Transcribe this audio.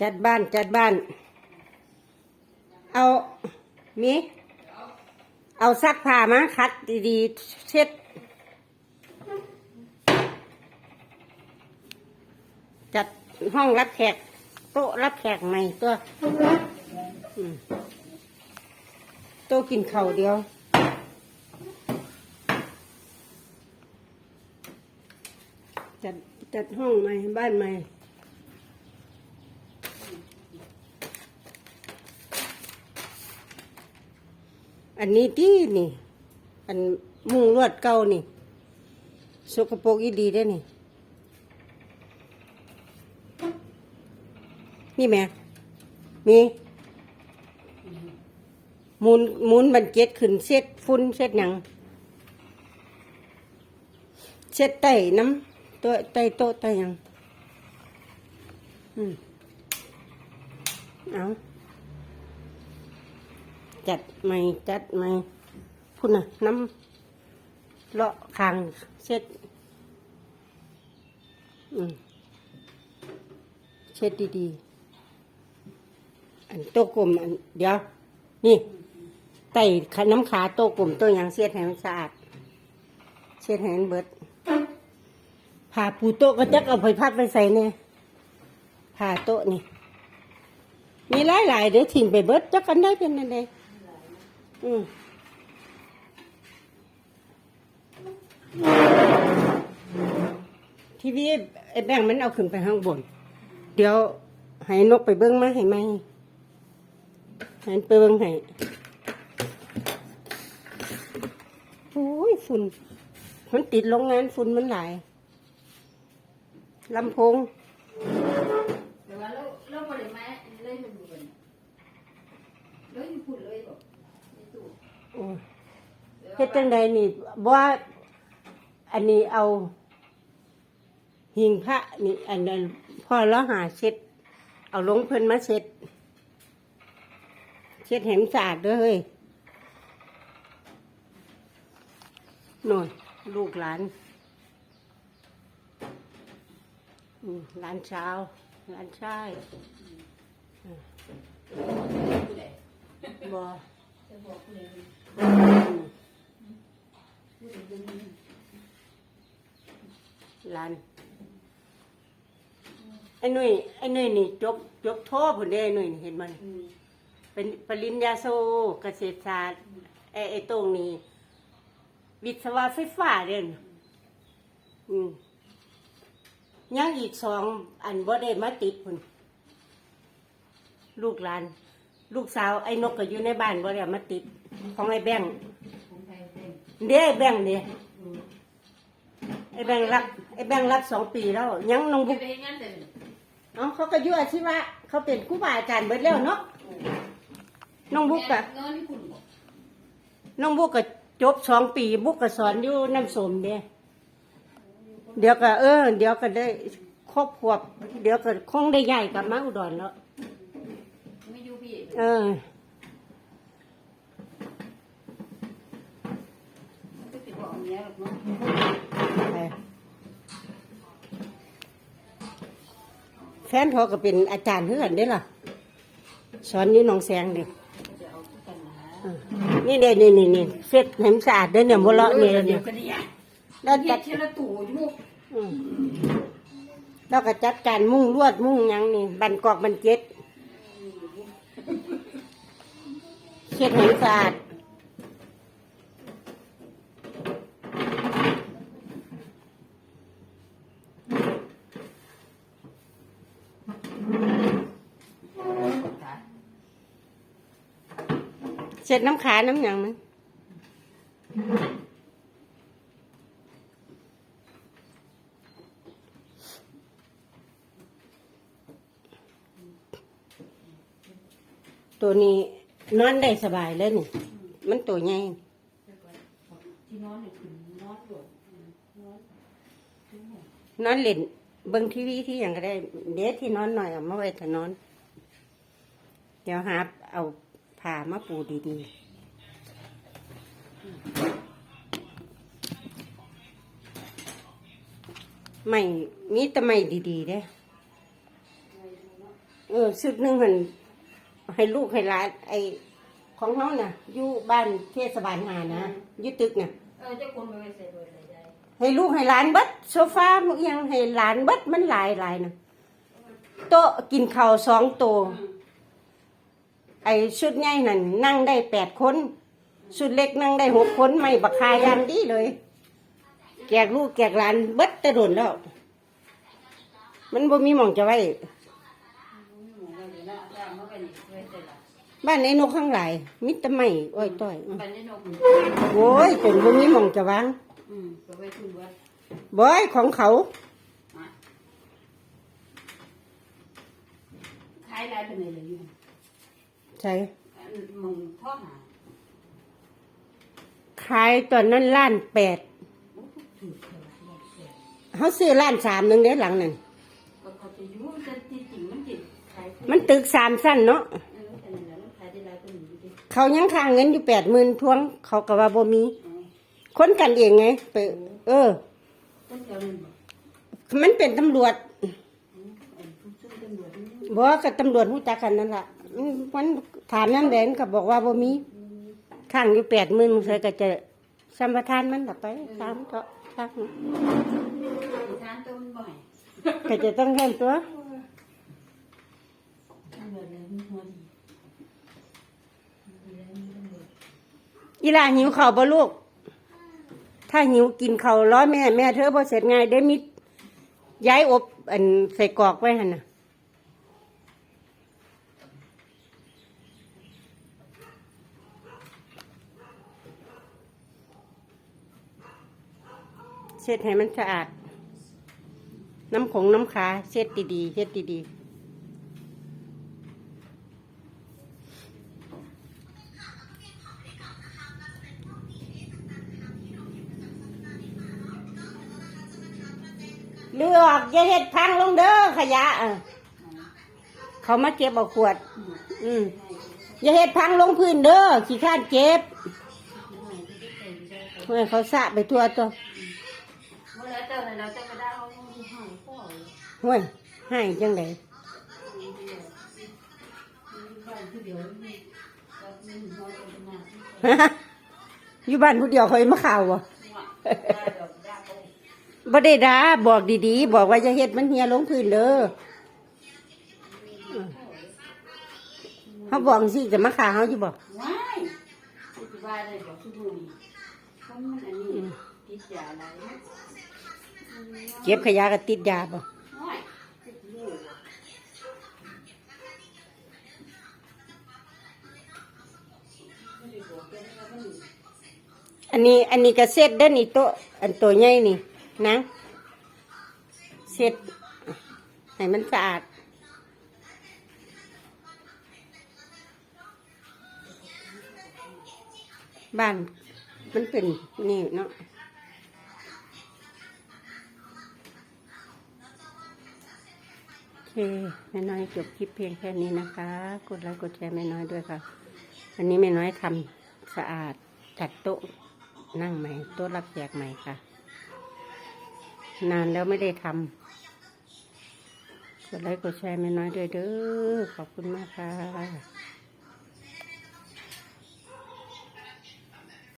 จัดบ้านจัดบ้าน เอามีเอาซักผ้ามาคัดดีๆเช็ดจัดห้องรับแขกโต๊ะรับแขกใหม่ตัวโต๊ะกินข้าวเดียวจัดจัดห้องใหม่บ้านใหม่ อันนี้ที่นี่ อันมุงลวดเก่านี่สกปรกอีดีได้นี่ นี่แม่มีมุนมุนบันเจ็ดขึ้นเช็ดฟุ้นเช็ดหยังเช็ดไตน้ำตัวไตโตไตยัง อืม เอา จัดใหม่จัดใหม่พุ่นน่ะน้ำเลาะคางเช็ดเช็ดดีๆ อันโต๊ะกลมอันเดี๋ยว นี่ไต่น้ำขาโต๊ะกลมโต๊ะหยังเช็ดให้มันสะอาด เช็ดให้มันเบิดผ่าปูโต๊ะก็จักเอาไปพัดไปใส่เนี่ยผ่าโต๊ะนี่ มีหลายหลายๆเดี๋ยวทิ้งไปเบิดจักกันได้เป็นนั่นเอง อืมทีวีไอ้แบงมันเอาขึ้นไปข้างบน เดี๋ยวให้นกไปเบิ้งมาให้ไหมให้ไปเบิ้งให้โอ้ยฝุ่น มันติดโรงงานฝุ่นมันหลายลำโพงเดี๋ยวว่าเราเราบ่ได้มาเลยมันอยู่กันเลยอยู่พุ่นเลยบอ้ย เฮ็ดจังใดนี่บ่าอันนี้เอา หิงพระนี่อันนั้นพ่อเราหาเช็ด เอาลงเพิ่นมาเช็ด เช็ดแหมสะอาดเด้อเฮ้ยน่นลูกหลานหลานเช้าวหลานชายบ่ จะบอกผู้ใดอืมผู้ใดเป็นหลานไอ้หนุ่ยไอ้หนุ่ยนี่จบจบโทผลเด้ไอ้หนุ่ยนี่เห็นมันอืมเป็นปริญญาโซเกษตรศาสตร์ไอ้ไอ้ตรงนี้ วิศวะไฟฟ้าเด่นอืมยังอีกสองอันบ่ได้มาติดพุ่นลูกหลาน ลูกสาวไอ้นกก็อยู่ในบ้านบ่ได้เอามาติดของไอ้แบงค์ของไทยเป็นเด้ไอ้แบงค์เด้อืมไอ้แบงค์รับไอ้แบงค์รับสองปีแล้วยังน้องไปบุกไปเฮ็ดงานแต่เอ้าเขาก็อยู่อาชีวะเขาเป็นครูบาอาจารย์เบิดแล้วเนาะน้องบุกอะนอนที่พุ่นบ่น้องบุกก็จบสองปี บุกก็สอนอยู่น้ำสมเด้เดี๋ยวก็เออ เดี๋ยวก็ได้ครอบครัวเดี๋ยวก็คงได้ใหญ่กลับมาอุดรแล้วไม่อยู่พี่ เออก็สิบอกเอาเมียหรอกเนาะไปแฟนเขาก็เป็นอาจารย์เพื่อนได้อล่ะสอนนี่น้องแสงเดียวจะเอาทุกกันนะนี่เด้นี่นี่นี่เสร็จให้มันสะอาดเด้อเนี่ยโมเลาะนี่เดี๋เนี่ยยวกันเนี่ยแล้วเฮ็จัดดเทละตู้อยู่อืมแล้วก็จัดการมุ่งลวดมุ่งหยังนี่ บันกอกบันเจ็ด เช็ดให้สะอาดเสร็จน้ำขาน้ำหยังมั้ยตัวนี้ นอนได้สบายเลยนี่ มันตัวใหญ่ที่นอนนี่ขึ้นอนด้วยนอนนอนเล่นเบิ่งทีวีที่อย่างก็ได้ เดี๋ยวที่นอนหน่อยเอามาไว้ถ้านอน เดี๋ยวหาเอาผ้ามาปูดีๆไม่มีแต่ไม่ดีๆเด้ เออชุดหนึ่งหัน ให้ลูกให้หลานไอของเขาน่ะอยู่บ้านเทศบาลหานะอยู่ตึกน่ะเออเจ้าคนไปใส่เบอร์ใส่ใจให้ลูกให้หลานเบิดโซฟามันยังให้หลานเบิดมันหลายหลายนะโต๊ะกินข้าวสองโต๊ะไอชุดใหญ่นั่นนั่งได้แปดคนชุดเล็กนั่งได้หกคนไม่บักคายันดีเลยแจกลูกแจกหลานเบิดแตะโดนแล้ว มันบ่มีหมองจะไว้ หมูกันเลยนะ จ้างเขาไปนี่ไว้ใส่ละบ้านไอ้นกข้างหลายมิตรไม่อ้อยต้อยไปในนกโอ้ยจนบ่มีหมองจะวางอืมก็ไปคุณวัดบ่อยของเขา ขายลายเป็นอะไรอยู่ใช่มึงท่อหาขายตอนนั้นล้านแปดถูกเถอะเขาซื้อล้านสามหนึ่งเด้หลังนั่น มันตึกสามสั้นเนาะเออแต่นั่นแหละมันขายได้หลายคนอยู่ดิเขายังค้างเงินอยู่แปดหมื่นทวง เขาก็ว่าบ่มีอ๋อคนกันเองไงไปเออต้นเดียวนั่นบ่มันเป็นตำรวจอืมเออผู้ช่วยตำรวจนี่บอกกับตำรวจหูจักกันนั่นล่ะมันมันถามนั่นแหละมันก็บอกว่าบ่มีค้างอยู่แปดหมื่นใส่ก็จะสัมปทานมันละไปตามเถอะค้างอีทานต้นบ่อยก็จะต้องเล่นตัวตำ รวจเลยมีหัวดีมีแล้วมีตำรวจอีหลาหิวข้าวบ่ลูก ถ้าหิวกินข้าวร้อยแม่แม่เธอบ่เสร็จง่ายได้มิดย้ายอบอันใส่กรอกไว้หันน่ะเช็ดให้มันสะอาด น้ำขงน้ำขาเช็ดดีๆเช็ดดีๆ เลือกอย่าเห็ดพังลงเด้อขยะอะเขามาเก็บเอาขวด อืมอย่าเห็ดพังลงพื้นเด้อขี้ข้านเก็บเฮ้ยเขาสะไปทั่วตัวเมื่อไรเจ้าเนี่ยเราจะไปได้เขาไม่ให้พ่อเลยห้วยให้จังไดบ้านผู้เดียวนี่ก็มีน้อยเป็นมากอยู่บ้านผู้เดียวเขามาข่าวบ่ บ่ได้ด่าบอกดีๆ บอกว่าจะเฮ็ดมันเหียลงพื้นเด้อเขาบอกสิจะมาข่าเขาอยู่บ่ว้ายที่บ้านเลยบอกทุกคนคนมันอันนี้ติดยาอะไรนะเก็บขยะก็ติดยาบ่ว้ายติดลูกไม่ได้บอกแกนะว่ามันอันนี้อันนี้ก็เสร็จเด้อนี่โตะอันตัวใหญ่นี่ นะเสร็จให้มันสะอาด บ้านมันเป็นนี่เนาะโอเคแม่น้อยจบคลิปเพียงแค่นี้นะคะ กดไลค์กดแชร์แม่น้อยด้วยค่ะ วันนี้แม่น้อยทำสะอาดจัดโต๊ะนั่งใหม่โต๊ะรับแขกใหม่ค่ะ นานแล้วไม่ได้ทำกดไลค์กดแชร์ไม่น้อยด้วยเด้อขอบคุณมากค่ะ